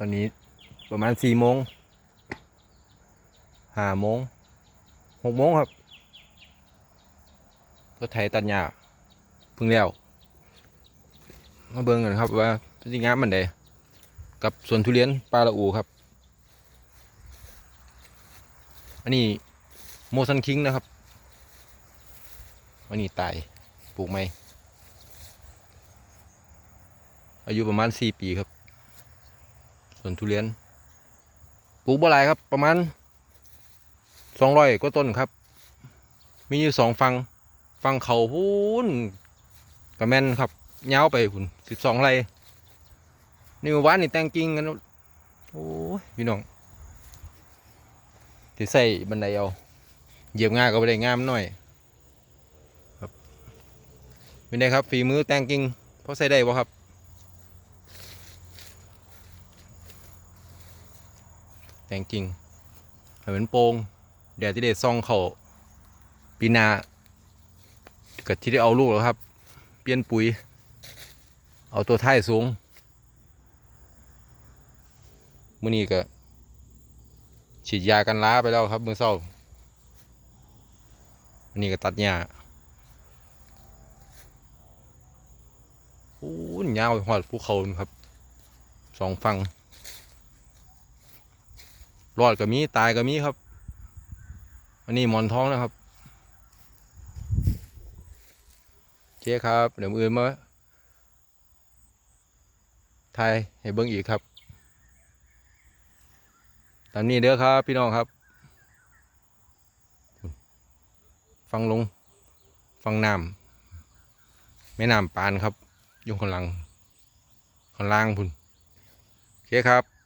ตอนนี้ประมาณสี่โมงห้าโมงหกโมงครับรถไถตัดหญ้าเพิ่งแล้วมาเบิ่งกันครับว่าพฤติงามมันใดกับสวนทุเรียนปลาละอูครับ อันนี้โมซันคิงนะครับ อันนี้ตายปลูกไหมอายุประมาณสี่ปีครับ ส่วนทุเรียนปลูกบ่หลายครับ ประมาณสองร้อยก็ต้นครับ มีอยู่สองฟังฟังเขาพูนกระแมนครับยาไปพุ่นสิบสองไรนี่วานนี่แตงกิ่งกันโอ้ยพี่น้องที่ใส่บันไดเอาเหยียบง่ายก็ไม่ได้งามหน่อยครับเป็นไงครับฝีมือแตงกิ่งพอใส่ได้บ่ครับ แต่งกิ่งให้มันโปร่งเดี๋ยวที่ได้ซองเขาปีนาก็ที่ได้เอาลูกแล้วครับ เปลี่ยนปุ๋ย เอาตัวท้ายสูงมื้อนี้ก็ฉีดยากันล้าไปแล้วครับมือเช้าอันนี้ก็ตัดหญ้าโอ้ยยาวหอดภูเขานู่นครับสองฝั่ง รอดก็มีตายก็มีครับ อันนี้หมอนท้องนะครับโอเคครับ เดี๋ยวมืออื่นมาถ่ายให้เบิ้งอีกครับ ตามนี้เด้อครับพี่น้องครับ ฟังลง ฟังน้ำแม่น้ำปานครับยู่ข้างหลังข้างล่างพุ่นโอเคครับ